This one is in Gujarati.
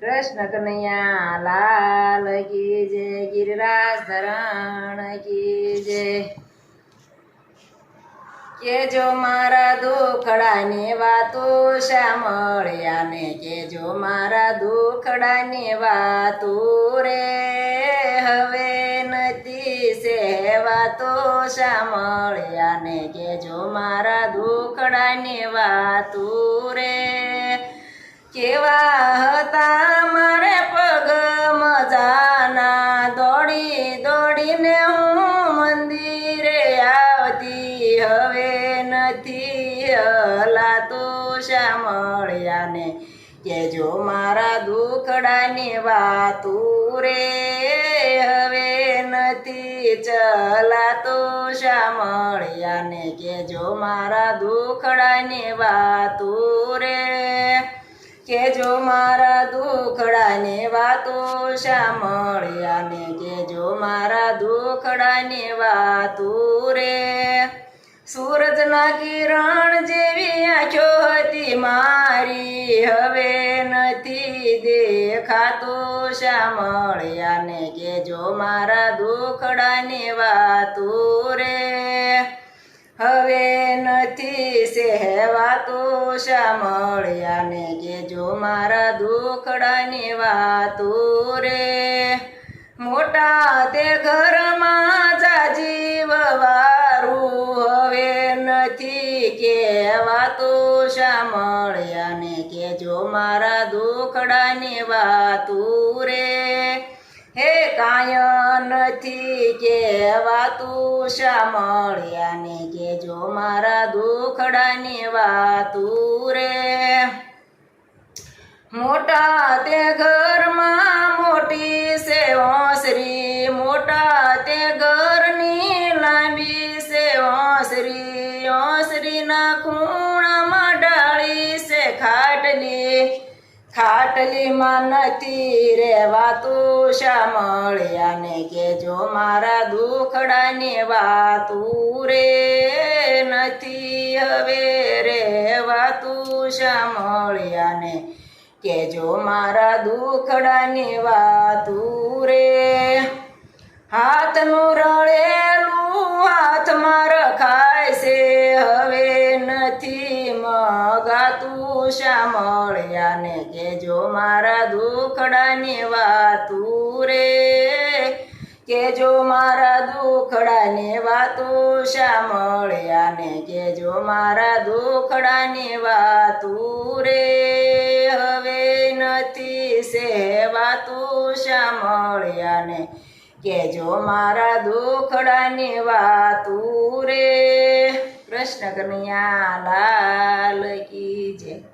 કૃષ્ણ કનૈયા, લાલ કી જય, ગિરિરાજ ધરણ કી જય. કેજો મારા દુખડાની વાતો શામળ્યા ને કેજો મારા દુખડાની વાતો રે. હવે નથી સેવાતો શામળ્યા ને કેજો મારા દુખડાની વાતો રે. કેવા હતા હલાતો શ્યામળ્યા ને કેજો મારા દુખડાની વાતુ રે, હવે નથી ચલાતો. શ્યામળ્યા ને કેજો મારા દુખડાની વાતુ રે કેજો મારા દુખડાની વાતો. શામળ્યા ને કેજો મારા દુખડાની વાતો રે. સૂરજના કિરણ જેવી આંખો હતી મારી હવે નથી દેખાતો શામળ્યા ને કેજો મારા દુખડાની વાતો રે. હવે નથી સહેવાતો શામળ્યા ને કેજો મારા દુખડાની વાતો રે. મોટા તે ઘરમાં શામળ્યા ને કેજો મારા દુખડાની વાતું રે. હે કાય નથી કહેવાતું શા? મળ્યાને કેજો મારા દુખડાની વાતું રે. મોટા તે ઘરમાં ખાટલી ખાટલીમાં નથી રેવાતું શામળ્યા ને કેજો મારા દુખડાની વાતું રે નથી હવે રેવાતું શામળ્યા ને કેજો મારા દુખડાની વાતું રે. હાથનું રળેલું મગાતું શામળ્યા ને કેજો મારા દુખડાની વાતું રે. કેજો મારા દુખડાની વાતો શામળ્યા ને કેજો મારા દુખડાની વાતું રે. હવે નથી સેવાતું શામળ્યા ને કેજો મારા દુખડાની વાતું રે. કૃષ્ણ કન્યા લાલ કી જય.